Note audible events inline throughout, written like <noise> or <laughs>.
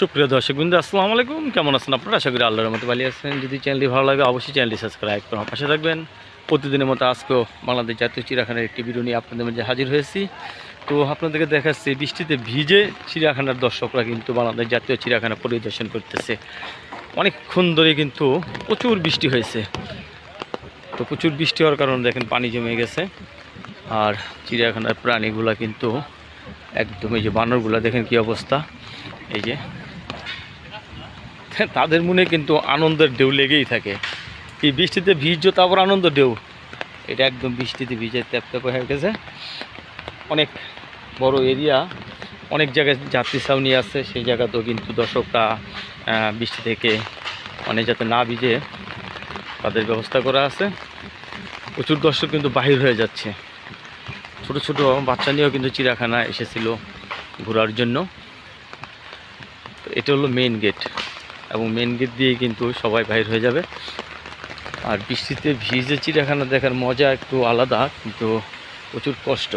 সুপ্রিয় দর্শক বিন্দু আসসালামু আলাইকুম। কেমন আছেন আপনারা? আশা করি আল্লাহর মতো ভালো আছেন। যদি চ্যানেলটি ভালো লাগে, অবশ্যই চ্যানেলটি সাবস্ক্রাইব করুন পাশে থাকবেন। প্রতিদিনের মতো আজকেও বাংলাদেশ জাতীয় চিড়িয়াখানার একটি ভিডিও নিয়ে আপনাদের মাঝে হাজির হয়েছি। তো আপনাদেরকে দেখাচ্ছি, বৃষ্টিতে ভিজে চিড়িয়াখানার দর্শকরা কিন্তু বাংলাদেশ জাতীয় চিড়িয়াখানা পরিদর্শন করতেছে। অনেকক্ষণ ধরে কিন্তু প্রচুর বৃষ্টি হয়েছে। তো প্রচুর বৃষ্টি হওয়ার কারণে দেখেন পানি জমে গেছে। আর চিড়িয়াখানার প্রাণীগুলা কিন্তু একদম এই যে বানরগুলা, দেখেন কি অবস্থা। এই যে <laughs> তাদের মনে কিন্তু আনন্দের ঢেউ লেগেই থাকে। এই বৃষ্টিতে ভিজছো তারপর আনন্দ ঢেউ। এটা একদম বৃষ্টিতে ভিজে ট্যাপ হয়ে গেছে। অনেক বড় এরিয়া, অনেক জায়গায় যাত্রী ছাউনি আছে, সেই জায়গাতেও কিন্তু দর্শকরা বৃষ্টি থেকে অনেক যাতে না ভিজে তাদের ব্যবস্থা করা আছে। প্রচুর দর্শক কিন্তু বাহির হয়ে যাচ্ছে। ছোট ছোট বাচ্চা নিয়েও কিন্তু চিড়িয়াখানা এসেছিল ঘোরার জন্য। এটা হলো মেইন গেট এবং মেন গেট দিয়ে কিন্তু সবাই বাইর হয়ে যাবে। আর বৃষ্টিতে ভিজে চিড়িয়াখানা দেখার মজা একটু আলাদা, কিন্তু প্রচুর কষ্ট।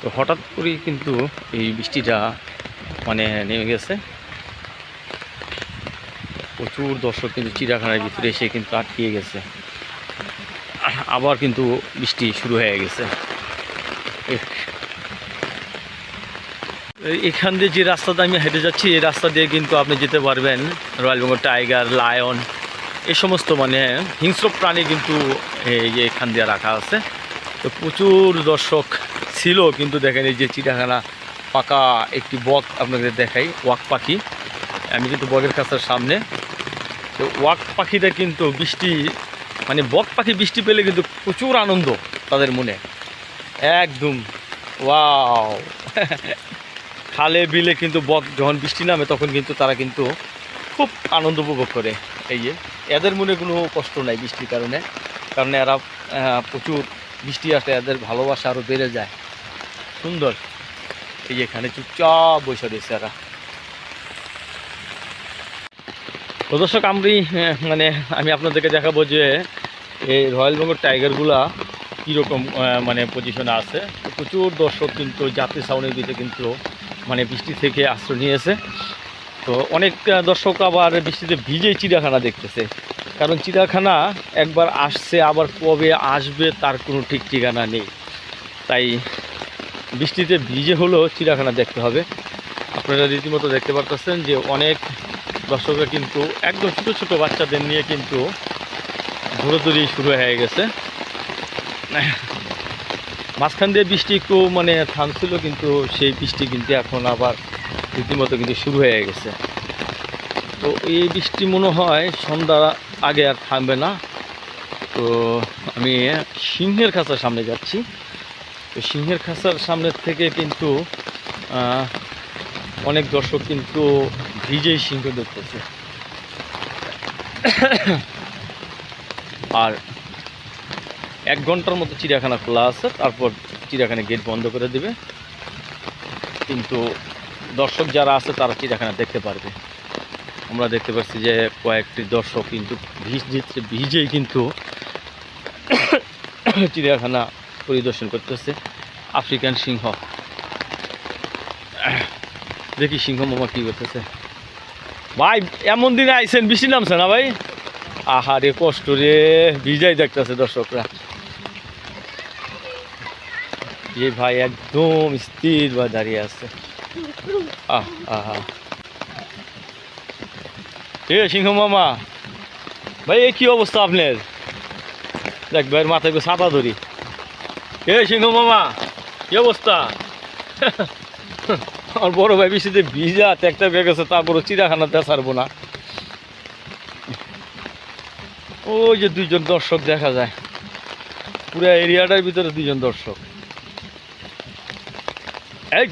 তো হঠাৎ করেই কিন্তু এই বৃষ্টিটা মানে নেমে গেছে। প্রচুর দর্শক কিন্তু চিড়িয়াখানার ভিতরে এসে কিন্তু আটকিয়ে গেছে। আবার কিন্তু বৃষ্টি শুরু হয়ে গেছে। এখান দিয়ে যে রাস্তাটা আমি হেঁটে যাচ্ছি, এই রাস্তা দিয়ে কিন্তু আপনি যেতে পারবেন। রয়্যাল বেঙ্গল টাইগার লায়ন এই সমস্ত মানে হিংস্র প্রাণী কিন্তু এখান দিয়ে রাখা আছে। তো প্রচুর দর্শক ছিল, কিন্তু দেখেন এই যে চিড়িয়াখানা পাকা একটি বক আপনাদের দেখাই, ওয়াক পাখি। আমি কিন্তু বকের কাছের সামনে। তো ওয়াক পাখিটা কিন্তু বৃষ্টি মানে বক পাখি বৃষ্টি পেলে কিন্তু প্রচুর আনন্দ তাদের মনে। একদম, ওয়াও। <laughs> খালে, বিলে কিন্তু বক যখন বৃষ্টি নামে তখন কিন্তু তারা কিন্তু খুব আনন্দ উপভোগ করে। এই যে, এদের মনে কোনো কষ্ট নাই বৃষ্টির কারণে, কারণ এরা প্রচুর বৃষ্টি আসলে এদের ভালোবাসা আরও বেড়ে যায়। সুন্দর। এই যে এখানে চুপচাপ বসে রয়েছে এরা। দর্শক, আমি মানে আমি আপনাদেরকে দেখাবো যে এই রয়্যাল বেঙ্গল টাইগারগুলা কীরকম মানে পজিশনে আছে। প্রচুর দর্শক কিন্তু যাত্রী ছাউনির দিতে কিন্তু মানে বৃষ্টি থেকে আশ্রয় নিয়েছে। তো অনেক দর্শক আবার বৃষ্টিতে ভিজেই চিড়িয়াখানা দেখতেছে। কারণ চিড়িয়াখানা একবার আসছে, আবার কবে আসবে তার কোনো ঠিক ঠিকানা নেই। তাই বৃষ্টিতে ভিজে হলেও চিড়িয়াখানা দেখতে হবে। আপনারা রীতিমতো দেখতে পারতেছেন যে অনেক দর্শকরা কিন্তু, একদম ছোটো ছোটো বাচ্চাদের নিয়ে কিন্তু দৌড়াদৌড়ি শুরু হয়ে গেছে। মাঝখান দিয়ে বৃষ্টি একটু মানে থামছিল, কিন্তু সেই বৃষ্টি কিন্তু এখন আবার রীতিমতো কিন্তু শুরু হয়ে গেছে। তো এই বৃষ্টি মনে হয় সন্ধ্যা আগে আর থামবে না। তো আমি সিংহের খাঁচার সামনে যাচ্ছি। তো সিংহের খাঁচার সামনের থেকে কিন্তু অনেক দর্শক কিন্তু ভিজেই সিংহ দেখতেছে। আর এক ঘণ্টার মতো চিড়িয়াখানা খোলা আছে, তারপর চিড়িয়াখানা গেট বন্ধ করে দিবে। কিন্তু দর্শক যারা আছে, তারা চিড়িয়াখানা দেখতে পারবে। আমরা দেখতে পাচ্ছি যে কয়েকটি দর্শক কিন্তু ভিজ দিচ্ছে ভিজেই কিন্তু চিড়িয়াখানা পরিদর্শন করতেছে। আফ্রিকান সিংহ। দেখি সিংহ মামা কী করতেছে। ভাই, এমন দিনে আইসেন বেশি নামছে না ভাই। আহারে কষ্ট রে, ভিজাই দেখতেছে দর্শকরা। এই ভাই একদম স্থির বা দাঁড়িয়ে আছে। আহ, আহা এ সিংহ মামা, ভাই এ কি অবস্থা আপনার? দেখ ভাইয়ের মাথায় ছাতা ধরি। এ সিংহ মামা, কি অবস্থা? আমার বড় ভাই বৃষ্টিতে ভিজা একটা বেগ আছে তারপরে চিড়াখানাতে ছাড়বো না। ওই যে দুইজন দর্শক দেখা যায়। পুরো এরিয়াটার ভিতরে দুইজন দর্শক।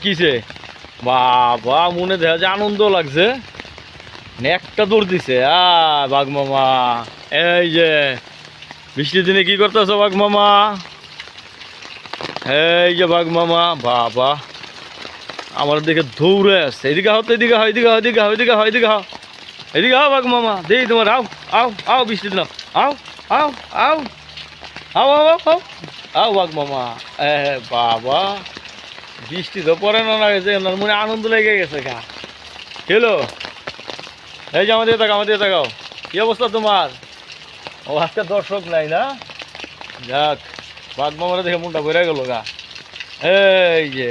কিসে বাবা, মনে দেখা যে আনন্দ লাগছে। একটা দৌড় দিছে। আ বাঘ মামা। এই যে, বৃষ্টির দিনে কি করতেছ বাঘ মামা? এই যে বাঘ মামা, বাবা। আমার দিকে দৌড়ে আসছে। এদিকে হতো এদিকে হয় এদিকে হয় এদিকে হয় এদিকে হয় এদিকে হয় এদিকে আও বাঘ মামা। দেই তোমার আও আও আও বৃষ্টির দিন। আও আও আও আও আও আও আও বাঘ মামা। এ, বাবা। বৃষ্টি তো পরে না যে ওনার মনে আনন্দ লেগে গেছে গা। হ্যালো? এই যে আমাদের তাকাও আমাদের তাকাও কি অবস্থা তোমার? ও, আজকে দর্শক নাই না? যাক, বাঘ মামারা দেখে মনটা বেড়ে গেল গা। এই যে।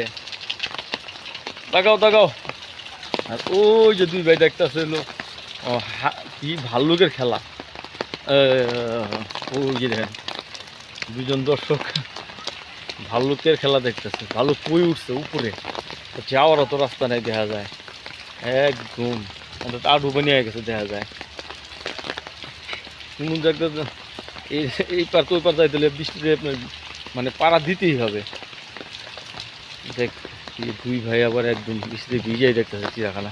তাকাও তাকাও। আর ওই যে দুই ভাই দেখতেছিল ও কি ভাল্লুকের খেলা। ওই যে দেখেন, দুজন দর্শক। ভাল্লুকের খেলা দেখতেছে ভাল্লুক কই উঠছে উপরে? যাওয়ার অত রাস্তা নাই, দেখা যায়। একদম, অন্তত আডু বানিয়ে গেছে, দেখা যায়। কোন জায়গায় তো এই এই পার ওই পার যাইতে বৃষ্টিতে মানে পাড়া দিতেই হবে। দেখ দুই ভাই আবার একদম বৃষ্টিতে ভিজাই দেখতেছে চিড়াখানা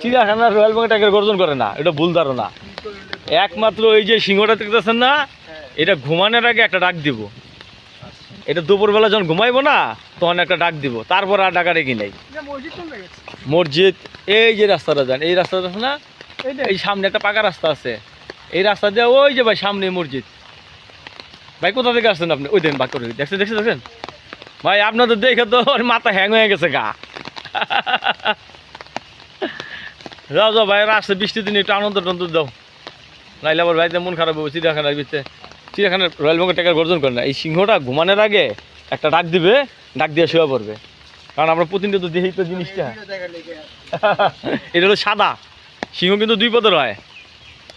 চিড়িয়াখানা রয়্যাল বেঙ্গল টাইগার গর্জন করে না, এটা ভুল ধারণা। একমাত্র ওই যে সিংহটা দেখতেছেন না, এটা ঘুমানোর আগে একটা ডাক দিব। এটা দুপুরবেলা যখন ঘুমাইবো না, তখন একটা ডাক দিব। তারপর আর ডাকা রেখে নেই। মসজিদ, এই যে রাস্তাটা যান, এই রাস্তাটা আছে না? এই সামনে একটা পাকা রাস্তা আছে। এই রাস্তা দিয়ে ওই যে ভাই সামনে মসজিদ। ভাই, কোথা থেকে আসছেন আপনি? ওই দেন বাক করে দেখছেন দেখছেন দেখছেন? ভাই, আপনাদের দেখে তো মাথা হ্যাং হয়ে গেছে গা। যাও যাও, ভাই আসছে, বৃষ্টির দিন একটু আনন্দ টনন্দ দাও। নাইলে আবার ভাইতে মন খারাপ হবে, চিড়িয়াখানার ভিতরে। চিড়িয়াখানার রয়্যাল বেঙ্গল টাকার গর্জন করে না, এই সিংহটা ঘুমানোর আগে একটা ডাক দিবে, ডাক দিয়ে শুয়ে পড়বে। কারণ আমরা প্রতিনিয়ত দেখি তো জিনিসটা। এটা হলো সাদা। সিংহ কিন্তু দুই পদের হয়।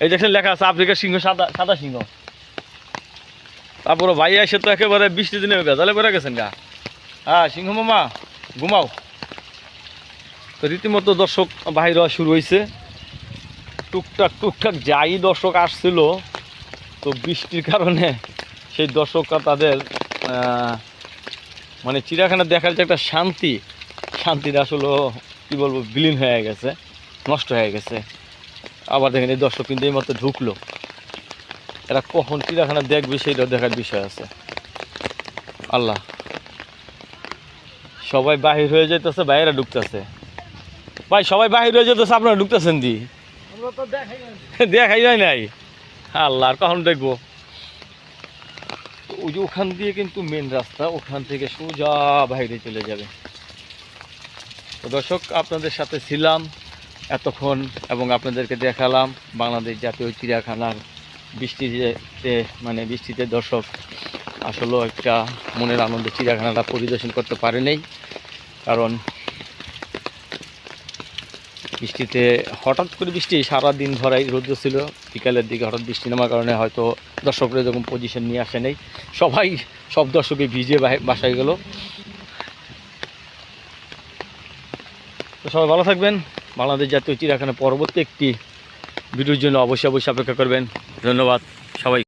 এই দেখছেন লেখা আছে, আফ্রিকার সিংহ সাদা সাদা সিংহ। তারপরে ভাই এসে তো একেবারে বৃষ্টি দিনে ভেজালে বেড়ে গেছেন গা। হ্যাঁ সিংহ মামা, ঘুমাও। তো রীতিমতো দর্শক বাহির হওয়া শুরু হয়েছে। টুকটাক টুকটাক যাই দর্শক আসছিল, তো বৃষ্টির কারণে সেই দর্শকরা তাদের মানে চিড়িয়াখানা দেখার যে একটা শান্তি, শান্তিটা আসলে, কী বলব, বিলীন হয়ে গেছে, নষ্ট হয়ে গেছে। আবার দেখেন এই দর্শক কিন্তু এই এইমাত্র ঢুকলো। এরা কখন চিড়িয়াখানা দেখবে সেইটা দেখার বিষয় আছে। আল্লাহ, সবাই বাহির হয়ে যেতেছে বাইরে ঢুকতেছে। ভাই সবাই বাহির হয়ে যেতেছে আপনারা ঢুকতেছেন দি। দেখাই যায় নাই। আল্লাহ আর কখন দেখব? ওই যে ওখান দিয়ে কিন্তু মেন রাস্তা ওখান থেকে সোজা বাইরে চলে যাবে। তো দর্শক আপনাদের সাথে ছিলাম এতক্ষণ এবং আপনাদেরকে দেখালাম বাংলাদেশ জাতীয় চিড়িয়াখানার বৃষ্টিতে মানে বৃষ্টিতে দর্শক আসলেও একটা মনের আনন্দে চিড়িয়াখানাটা পরিদর্শন করতে পারে নাই কারণ বৃষ্টিতে হঠাৎ করে বৃষ্টি সারা দিন ভরাই রোদ্র ছিল। বিকালের দিকে হঠাৎ বৃষ্টি নামার কারণে হয়তো দর্শকরা এরকম পজিশন নিয়ে আসে নাই। সবাই, সব দর্শকে ভিজে বাসায় গেল। তো সবাই ভালো থাকবেন। বাংলাদেশ জাতীয় চিড়িয়াখানা পরবর্তী একটি ভিডিওর জন্য অবশ্যই অবশ্যই অপেক্ষা করবেন। ধন্যবাদ সবাই।